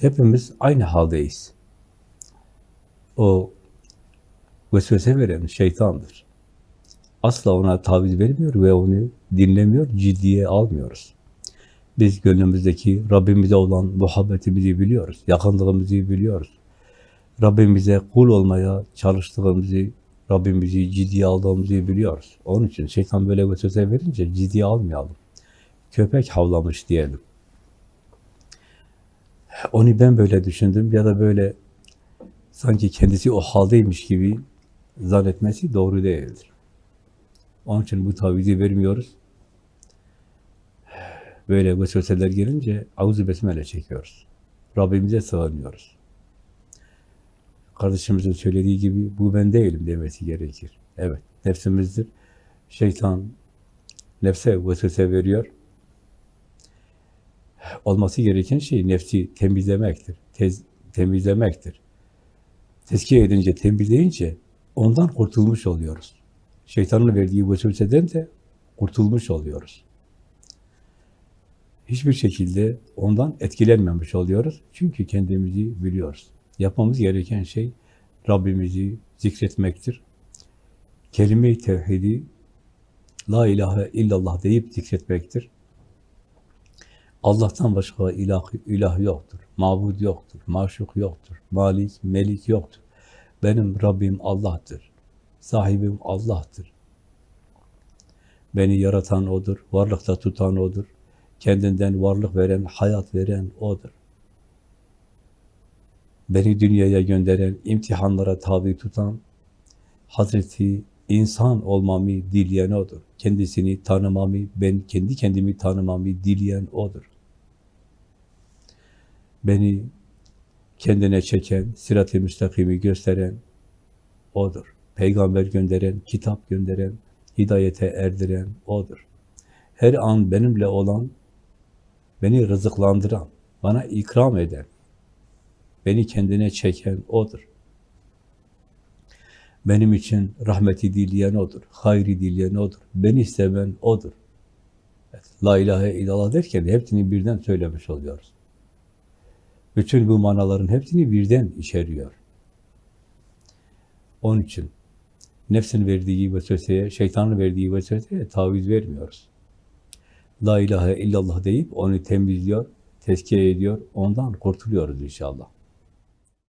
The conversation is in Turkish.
Hepimiz aynı haldeyiz. O vesvese veren şeytandır. Asla ona taviz vermiyor ve onu dinlemiyor, ciddiye almıyoruz. Biz gönlümüzdeki Rabbimize olan muhabbetimizi biliyoruz, yakınlığımızı biliyoruz. Rabbimize kul olmaya çalıştığımızı, Rabbimizi ciddiye aldığımızı biliyoruz. Onun için şeytan böyle vesvese verince ciddiye almayalım. Köpek havlamış diyelim. Onu ben böyle düşündüm ya da böyle sanki kendisi o haldeymiş gibi zannetmesi doğru değildir. Onun için bu tavizi vermiyoruz. Böyle vesveseler gelince avuzu besmele çekiyoruz. Rabbimize sığınıyoruz. Kardeşimizin söylediği gibi bu ben değilim demesi gerekir. Evet, nefsimizdir. Şeytan nefse vesvese veriyor. Olması gereken şey nefsi temizlemektir. Tez, temizlemektir. Tezkiye edince, temizleyince ondan kurtulmuş oluyoruz. Şeytanın verdiği vesveseden de kurtulmuş oluyoruz. Hiçbir şekilde ondan etkilenmemiş oluyoruz. Çünkü kendimizi biliyoruz. Yapmamız gereken şey Rabbimizi zikretmektir. Kelime-i tevhidi La ilahe illallah deyip zikretmektir. Allah'tan başka ilah, ilah yoktur. Mabud yoktur. Maşuk yoktur. Malik, melik yoktur. Benim Rabbim Allah'tır. Sahibim Allah'tır. Beni yaratan O'dur. Varlıkta tutan O'dur. Kendinden varlık veren, hayat veren O'dur. Beni dünyaya gönderen, imtihanlara tabi tutan, Hazreti insan olmamı dileyen O'dur. Kendisini tanımamı, ben kendi kendimi tanımamı dileyen O'dur. Beni kendine çeken, sirat-i müstakimi gösteren O'dur. Peygamber gönderen, kitap gönderen, hidayete erdiren O'dur. Her an benimle olan, beni rızıklandıran, bana ikram eden, beni kendine çeken O'dur. Benim için rahmeti dileyen O'dur, hayri dileyen O'dur, beni seven O'dur. La ilahe illallah derken hepsini birden söylemiş oluyoruz. Bütün bu manaların hepsini birden içeriyor. Onun için nefsin verdiği vesveseye, şeytanın verdiği vesveseye taviz vermiyoruz. La ilahe illallah deyip onu temizliyor, tezkiye ediyor, ondan kurtuluyoruz inşallah.